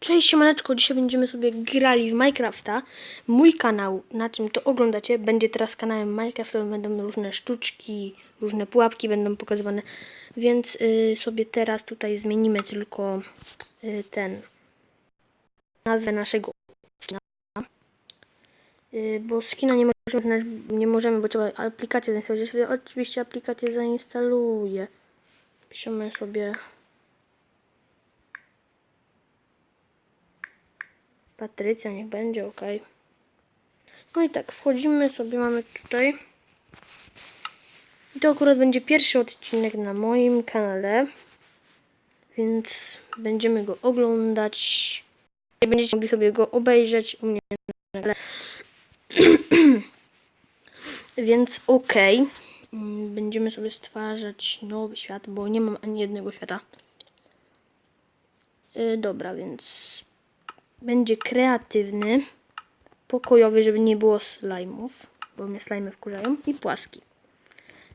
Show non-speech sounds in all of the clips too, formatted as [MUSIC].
Cześć siemaneczko, dzisiaj będziemy sobie grali w Minecrafta. Mój kanał, na czym to oglądacie, będzie teraz kanałem Minecraftowym, będą różne sztuczki, różne pułapki będą pokazywane, więc y, sobie teraz tutaj zmienimy tylko y, ten, nazwę naszego. Y, bo skina nie możemy, nie możemy, bo trzeba aplikację zainstalować. Ja sobie oczywiście aplikację zainstaluję. Piszemy sobie Patrycja, niech będzie, ok. No i tak, wchodzimy sobie, mamy tutaj. I to akurat będzie pierwszy odcinek na moim kanale, więc będziemy go oglądać. Będziecie mogli sobie go obejrzeć u mnie na kanale. [CLEARS THROAT] Więc ok. Będziemy sobie stwarzać nowy świat, bo nie mam ani jednego świata. Yy, dobra, więc będzie kreatywny, pokojowy, żeby nie było slajmów, bo mnie slajmy wkurzają, i płaski.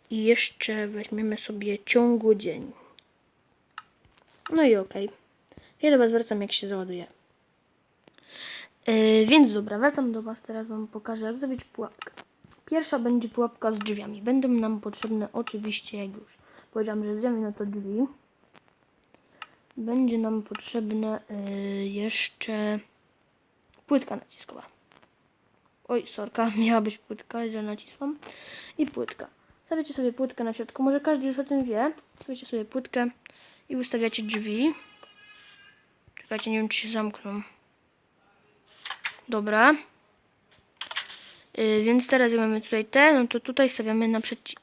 I jeszcze weźmiemy sobie ciągłodzień. No i okej. Ja do Was wracam, jak się załaduje. Yy, więc dobra, wracam do Was, teraz Wam pokażę, jak zrobić pułapkę. Pierwsza będzie pułapka z drzwiami. Będą nam potrzebne oczywiście, jak już powiedziałam, że z drzwiami, no to drzwi będzie nam potrzebna y, jeszcze płytka naciskowa. Oj, sorka, [LAUGHS] miała być płytka, że nacisłam. I płytka. Stawiacie sobie płytkę na środku. Może każdy już o tym wie. Stawiacie sobie płytkę i ustawiacie drzwi. Czekajcie, nie wiem czy się zamkną. Dobra. Y, więc teraz jak mamy tutaj te, no to tutaj stawiamy naprzeciw...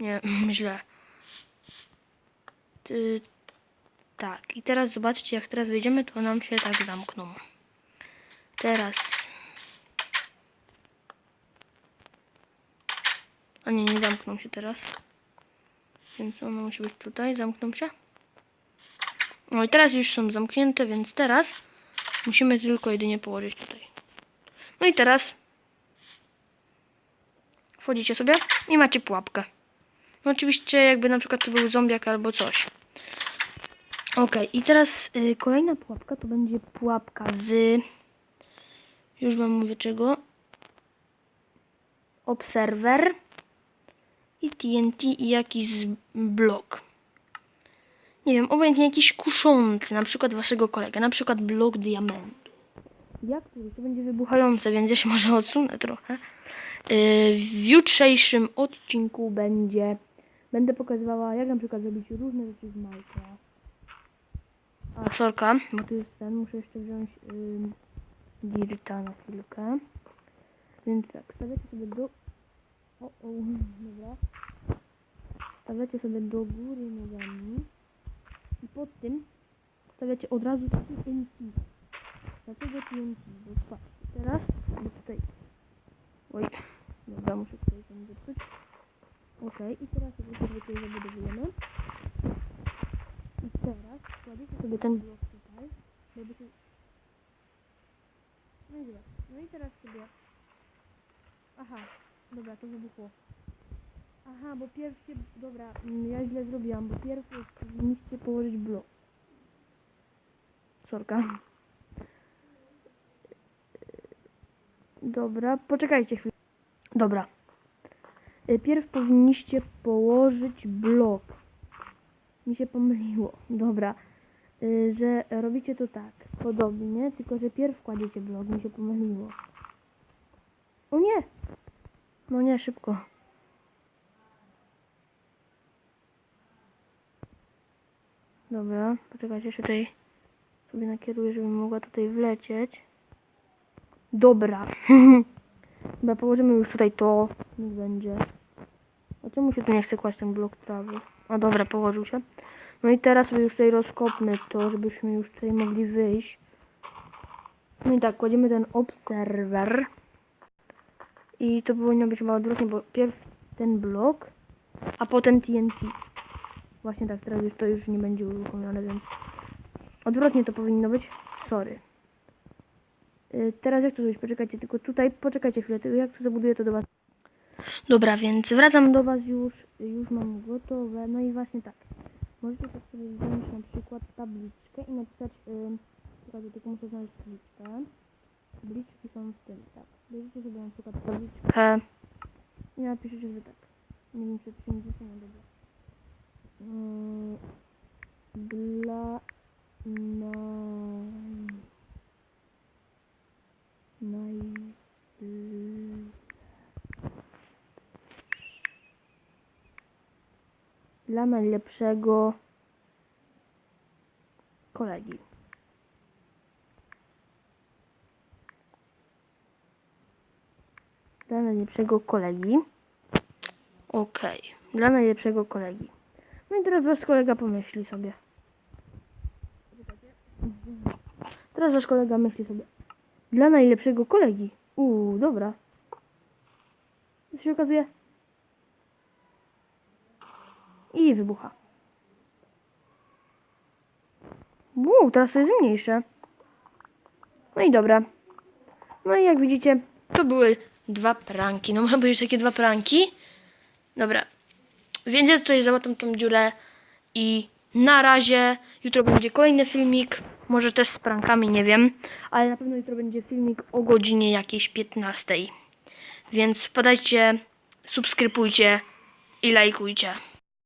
Nie, [LAUGHS] źle. Y, tak, i teraz zobaczcie, jak teraz wyjdziemy, to nam się tak zamkną. Teraz. A nie, nie zamkną się teraz. Więc one musi być tutaj, zamkną się. No i teraz już są zamknięte, więc teraz musimy tylko jedynie położyć tutaj. No i teraz wchodzicie sobie i macie pułapkę. No oczywiście jakby na przykład to był zombiak albo coś. Ok, i teraz y, kolejna pułapka to będzie pułapka z. Już wam mówię czego. Obserwer i TNT i jakiś blok. Nie wiem, obojętnie jakiś kuszący, na przykład waszego kolega, na przykład blok diamentu. Jak to, to będzie wybuchające, więc ja się może odsunę trochę. Y, w jutrzejszym odcinku będzie. Będę pokazywała, jak na przykład zrobić różne rzeczy z Minecraft. A, sorka, bo tu jest ten, muszę jeszcze wziąć ym, dirta na chwilkę. Więc tak, stawiacie sobie do... O, o, dobra. Stawiacie sobie do góry nogami. I pod tym stawiacie od razu TNT. Dlaczego TNT? Bo patrzcie, teraz, bo tutaj... Oj, dobra, muszę tutaj ten zepsuć. Okej, i teraz sobie tutaj zabudowujemy. Teraz kładziecie sobie ten blok tutaj. No i. No i teraz sobie... Aha, dobra, to wybuchło. Aha, bo pierw się... Dobra, mm, ja źle zrobiłam, bo pierw powinniście położyć blok. Sorka. Dobra, poczekajcie chwilę. Dobra. Y, Pierw powinniście położyć blok. Mi się pomyliło. Dobra. Y, że robicie to tak. Podobnie, tylko że pierw kładziecie blok. Mi się pomyliło. O nie! No nie, szybko. Dobra, poczekajcie, jeszcze tutaj sobie nakieruję, żebym mogła tutaj wlecieć. Dobra. [LAUGHS] Dobra, położymy już tutaj to. Niech będzie. A czemu się tu nie chce kłaść ten blok trawy? A dobra, położył się. No i teraz sobie już tutaj rozkopmy to, żebyśmy już tutaj mogli wyjść. No i tak, kładziemy ten obserwer. I to powinno być chyba odwrotnie, bo pierw ten blok, a potem TNT. Właśnie tak, teraz już to już nie będzie uruchomione, więc odwrotnie to powinno być. Sorry. Y, Teraz jak to zrobić? Poczekajcie, tylko tutaj, poczekajcie chwilę, jak to zabuduję to do was. Dobra, więc wracam do Was już, już mam gotowe. No i właśnie tak. Możecie sobie wziąć na przykład tabliczkę i napisać, yy, tylko muszę znaleźć tabliczkę. Tabliczki są w tym, tak. Bierzecie sobie na przykład tabliczkę i napiszecie, że tak. Nie wiem, czy przyjdziecie, no dobra. Yy, dla... No. Dla najlepszego kolegi. Dla najlepszego kolegi. Okej. Dla najlepszego kolegi. No i teraz wasz kolega pomyśli sobie. Teraz wasz kolega myśli sobie. Dla najlepszego kolegi. Uuu, dobra. Co się okazuje? I wybucha. Uuu, teraz to jest mniejsze. No i dobra. No i jak widzicie, to były dwa pranki. No [LAUGHS] można powiedzieć takie dwa pranki. Dobra. Więc ja tutaj załatam tą dziurę i na razie jutro będzie kolejny filmik. Może też z prankami, nie wiem. Ale na pewno jutro będzie filmik o godzinie jakiejś 15. Więc podajcie, subskrybujcie i lajkujcie.